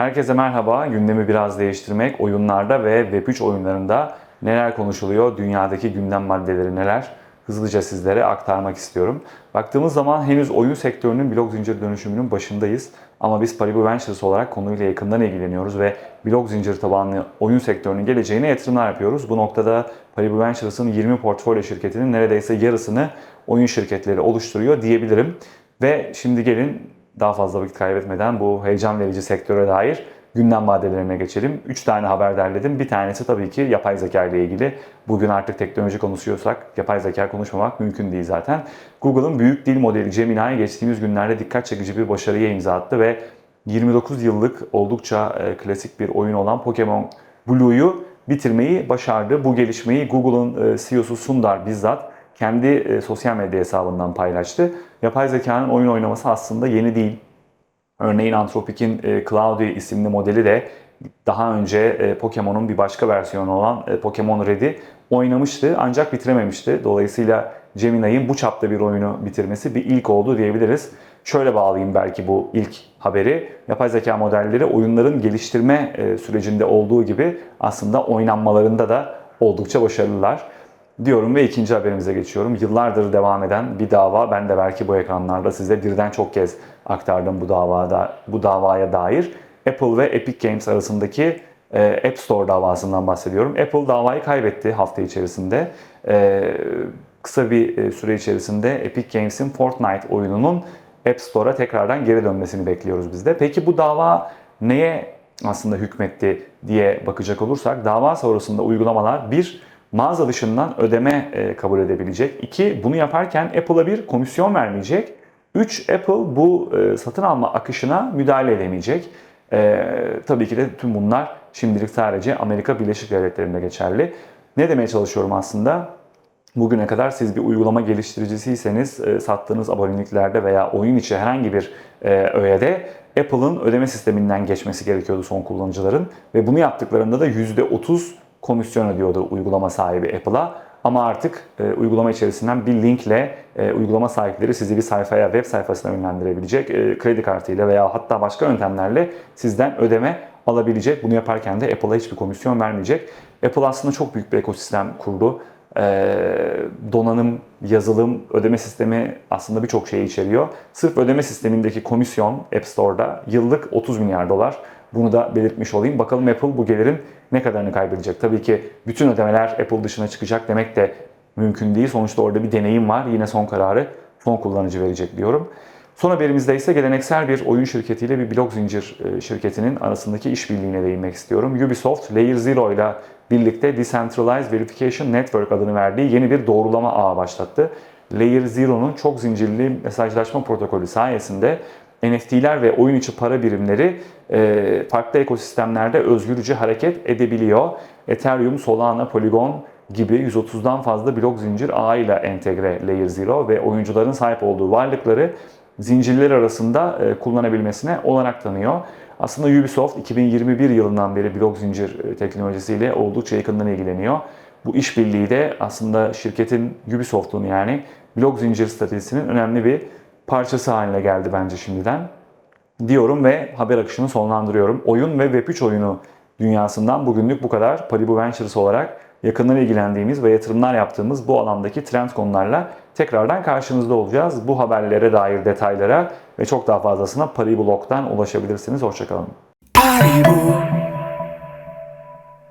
Herkese merhaba. Gündemi biraz değiştirmek, oyunlarda ve Web3 oyunlarında neler konuşuluyor, dünyadaki gündem maddeleri neler hızlıca sizlere aktarmak istiyorum. Baktığımız zaman henüz oyun sektörünün blok zincir dönüşümünün başındayız. Ama biz Paribu Ventures olarak konuyla yakından ilgileniyoruz ve blok zincir tabanlı oyun sektörünün geleceğine yatırımlar yapıyoruz. Bu noktada Paribu Ventures'ın 20 portfolyo şirketinin neredeyse yarısını oyun şirketleri oluşturuyor diyebilirim. Ve şimdi gelin daha fazla vakit kaybetmeden bu heyecan verici sektöre dair gündem maddelerine geçelim. 3 tane haber derledim. Bir tanesi tabii ki yapay zeka ile ilgili. Bugün artık teknoloji konuşuyorsak yapay zeka konuşmamak mümkün değil zaten. Google'ın büyük dil modeli Gemini geçtiğimiz günlerde dikkat çekici bir başarıya imza attı ve 29 yıllık oldukça e, klasik bir oyun olan Pokemon Blue'yu bitirmeyi başardı. Bu gelişmeyi Google'ın e, CEO'su Sundar bizzat kendi e, sosyal medya hesabından paylaştı. Yapay zekanın oyun oynaması aslında yeni değil. Örneğin Anthropic'in e, Cloudy isimli modeli de daha önce e, Pokemon'un bir başka versiyonu olan e, Pokemon Red'i oynamıştı ancak bitirememişti. Dolayısıyla Gemini'nin bu çapta bir oyunu bitirmesi bir ilk oldu diyebiliriz. Şöyle bağlayayım belki bu ilk haberi. Yapay zeka modelleri oyunların geliştirme e, sürecinde olduğu gibi aslında oynanmalarında da oldukça başarılılar diyorum ve ikinci haberimize geçiyorum. Yıllardır devam eden bir dava. Ben de belki bu ekranlarda size birden çok kez aktardım bu davada bu davaya dair. Apple ve Epic Games arasındaki e, App Store davasından bahsediyorum. Apple davayı kaybetti hafta içerisinde. E, kısa bir e, süre içerisinde Epic Games'in Fortnite oyununun App Store'a tekrardan geri dönmesini bekliyoruz biz de. Peki bu dava neye aslında hükmetti diye bakacak olursak dava sonrasında uygulamalar bir mağaza dışından ödeme e, kabul edebilecek. İki, bunu yaparken Apple'a bir komisyon vermeyecek. Üç, Apple bu e, satın alma akışına müdahale edemeyecek. E, tabii ki de tüm bunlar şimdilik sadece Amerika Birleşik Devletleri'nde geçerli. Ne demeye çalışıyorum aslında? Bugüne kadar siz bir uygulama geliştiricisiyseniz e, sattığınız aboneliklerde veya oyun içi herhangi bir e, öğede Apple'ın ödeme sisteminden geçmesi gerekiyordu son kullanıcıların ve bunu yaptıklarında da %30 komisyon ödüyordu uygulama sahibi Apple'a. Ama artık e, uygulama içerisinden bir linkle e, uygulama sahipleri sizi bir sayfaya, web sayfasına yönlendirebilecek. E, kredi kartıyla veya hatta başka yöntemlerle sizden ödeme alabilecek. Bunu yaparken de Apple'a hiçbir komisyon vermeyecek. Apple aslında çok büyük bir ekosistem kurdu. E, donanım, yazılım, ödeme sistemi aslında birçok şeyi içeriyor. Sırf ödeme sistemindeki komisyon App Store'da yıllık 30 milyar dolar. Bunu da belirtmiş olayım. Bakalım Apple bu gelirin ne kadarını kaybedecek? Tabii ki bütün ödemeler Apple dışına çıkacak demek de mümkün değil. Sonuçta orada bir deneyim var. Yine son kararı son kullanıcı verecek diyorum. Son haberimizde ise geleneksel bir oyun şirketiyle bir blok zincir e, şirketinin arasındaki işbirliğine değinmek istiyorum. Ubisoft, Layer Zero ile birlikte Decentralized Verification Network adını verdiği yeni bir doğrulama ağı başlattı. Layer Zero'nun çok zincirli mesajlaşma protokolü sayesinde NFT'ler ve oyun içi para birimleri e, farklı ekosistemlerde özgürce hareket edebiliyor. Ethereum, Solana, Polygon gibi 130'dan fazla blok zincir ağıyla entegre Layer Zero ve oyuncuların sahip olduğu varlıkları zincirler arasında e, kullanabilmesine olanak tanıyor. Aslında Ubisoft 2021 yılından beri blok zincir e, teknolojisiyle oldukça yakından ilgileniyor. Bu işbirliği de aslında şirketin Ubisoft'un yani blok zincir stratejisinin önemli bir parçası haline geldi bence şimdiden. Diyorum ve haber akışını sonlandırıyorum. Oyun ve Web3 oyunu dünyasından bugünlük bu kadar. Paribu Ventures olarak yakından ilgilendiğimiz ve yatırımlar yaptığımız bu alandaki trend konularla tekrardan karşınızda olacağız. Bu haberlere dair detaylara ve çok daha fazlasına Paribu Blog'dan ulaşabilirsiniz. Hoşçakalın. Paribu,